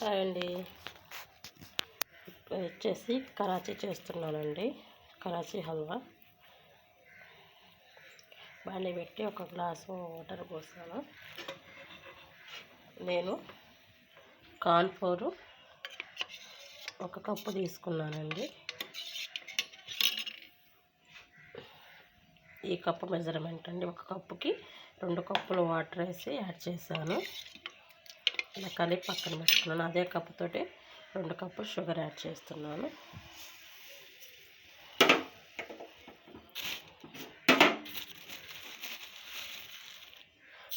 Hi అండి. ఇప్పుడు వచ్చేసి కరాచీ చేస్తున్నానండి. కరాచీ హల్వా. బాండి పెట్టి ఒక గ్లాసు వాటర్ పోసాను. నేను కార్న్ఫ్లోర్ ఒక కప్పు తీసుకున్నానండి. ఈ కప్పు మెజర్మెంట్ అండి. ఒక కప్పుకి రెండు కప్పులు వాటర్ వేసి యాడ్ చేశాను. ఇలా కలిపి పక్కన పెట్టుకున్నాను. అదే కప్పుతోటి రెండు కప్పులు షుగర్ యాడ్ చేస్తున్నాను.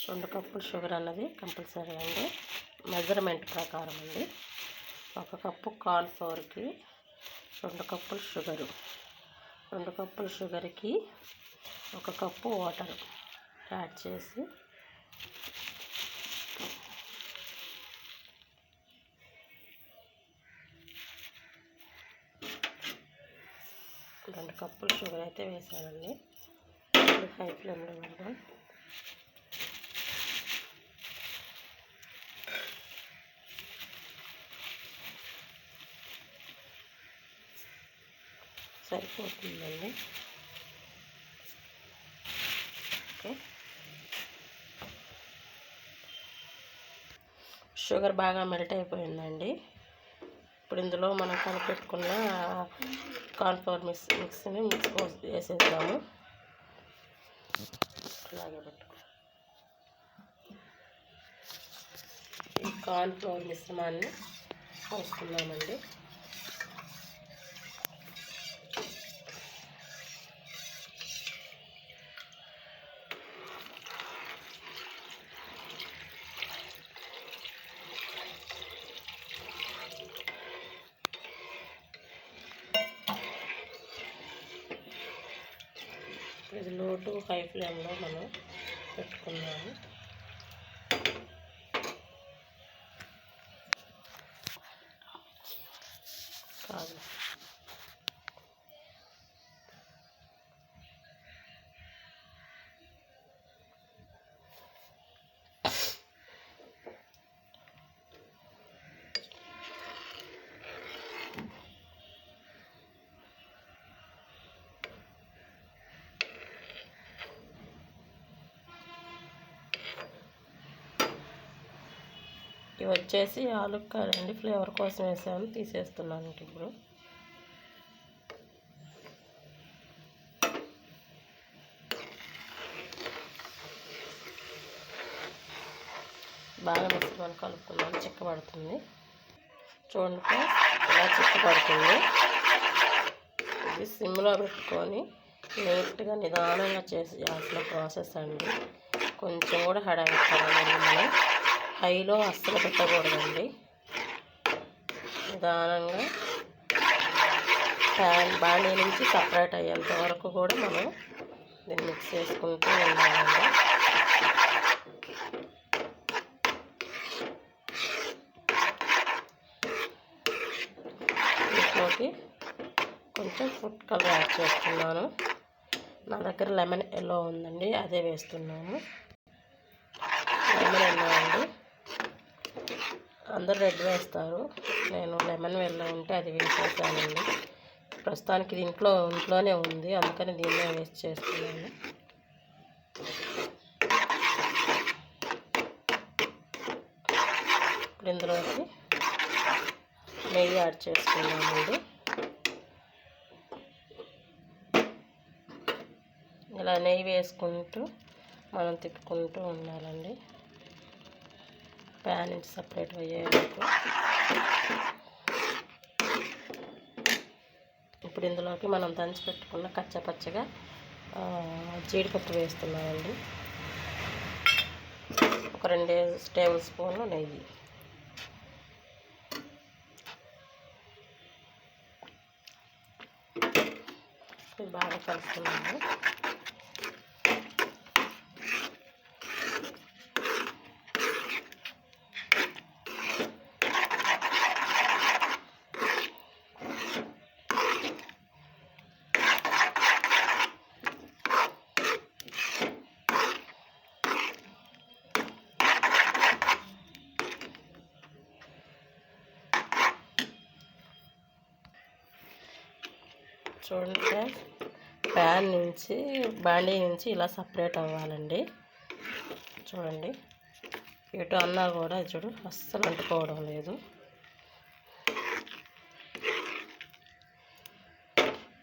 రెండు కప్పులు షుగర్ అన్నది కంపల్సరీ అండి. మెజర్మెంట్ ప్రకారం అండి. ఒక కప్పు కార్న్ రెండు కప్పులు షుగరు రెండు కప్పులు షుగర్కి ఒక కప్పు వాటర్ యాడ్ చేసి రెండు కప్పులు షుగర్ అయితే వేసానండి. హై ఫ్లేమ్లో పెడదాం. సరిపోతుందండి. ఓకే. షుగర్ బాగా మెల్ట్ అయిపోయిందండి. ఇప్పుడు ఇందులో మనం కనిపెట్టుకున్న కార్న్ఫ్లవర్ మిక్స్ మిక్స్ని మిక్స్ వేసేద్దాము. అలాగే పెట్టుకో. ఈ కార్న్ఫ్లవర్ మిశ్రమాన్ని పోసుకుందామండి ఇది లో టు హై ఫ్లేమ్లో మనం పెట్టుకున్నాము. ఇవి వచ్చేసి ఆలుక్కాయలండి ఫ్లేవర్ కోసం వేసాను. తీసేస్తున్నాను ఇప్పుడు. బాగా మిశ్రమాన్ని కలుపుకున్నాను చిక్కబడుతుంది చూడండి ఇలా చిక్కబడుతుంది ఇది సిమ్లో పెట్టుకొని నీట్గా నిదానంగా చేసి చేసిన ప్రాసెస్ అండి. కొంచెం కూడా హడావిడి మనం. హైలో అస్సలు పెట్టకూడదండి. నిదానంగా ప్యాన్ బాణీ నుంచి సపరేట్ అయ్యేంత వరకు కూడా మనం దీన్ని మిక్స్ చేసుకుంటూ ఉండాలండి. దీంట్లోకి కొంచెం ఫుడ్ కలర్ యాడ్ చేస్తున్నాను. నా దగ్గర లెమన్ ఎల్లో ఉందండి అదే వేస్తున్నాను. లెమన్ ఎల్లో అండి. అందరు రెడ్ వేస్తారు. నేను లెమన్ ఎల్లో ఉంటే అది వేసేసానండి. ప్రస్తుతానికి ఇది ఇంట్లో ఇంట్లోనే ఉంది. అందుకని దీన్నే వేస్ట్ చేస్తున్నాను. ఇప్పుడు ఇందులోకి నెయ్యి యాడ్ చేసుకున్నామండి ఇలా నెయ్యి వేసుకుంటూ మనం తిప్పుకుంటూ ఉండాలండి. ప్యాన్ నుంచి సపరేట్ అయ్యేందుకు ఇప్పుడు ఇందులోకి మనం దంచి పెట్టుకున్న కచ్చపచ్చగా జీడిపప్పు వేస్తున్నామండి. ఒక రెండు టేబుల్ స్పూన్లు నెయ్యి. బాగా కలుపుతున్నాము. చూడండి ఫ్రెండ్స్. ప్యాన్ నుంచి బాండీ నుంచి ఇలా సపరేట్ అవ్వాలండి. చూడండి. ఎటు అన్నా కూడా చూడు అస్సలు అంటుకోవడం లేదు.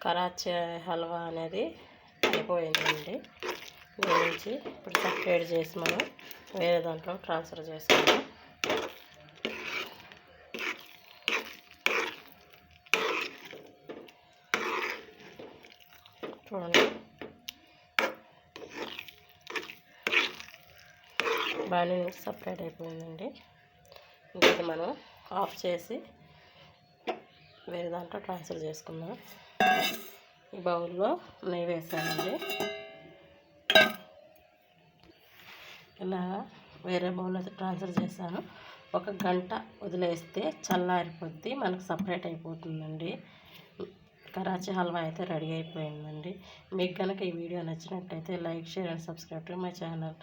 కరాచీ హల్వా అనేది అయిపోయిందండి. దీని నుంచి ఇప్పుడు సపరేట్ చేసి మనం వేరే దాంట్లో ట్రాన్స్ఫర్ చేసుకుందాం. చూడండి. బాగా సపరేట్ అయిపోయిందండి. ఇంకా మనం ఆఫ్ చేసి వేరే దాంట్లో ట్రాన్స్ఫర్ చేసుకుందాం. ఈ బౌల్లో నెయ్యి వేసానండి. ఇలా వేరే బౌల్లో ట్రాన్స్ఫర్ చేశాను. ఒక గంట వదిలేస్తే చల్లారిపోద్ది మనకు సపరేట్ అయిపోతుందండి. కరాచీ హల్వా అయితే రెడీ అయిపోయిందండి. మీకు కనుక ఈ వీడియో నచ్చినట్టయితే like share and subscribe to my channel.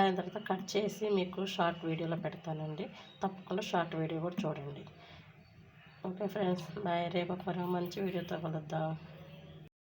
అయిన తర్వాత కట్ చేసి మీకు షార్ట్ వీడియోలో పెడతానండి. తప్పకుండా షార్ట్ వీడియో కూడా చూడండి. Okay friends bye. రేపు ఒక మంచి వీడియోతో కలుద్దాం.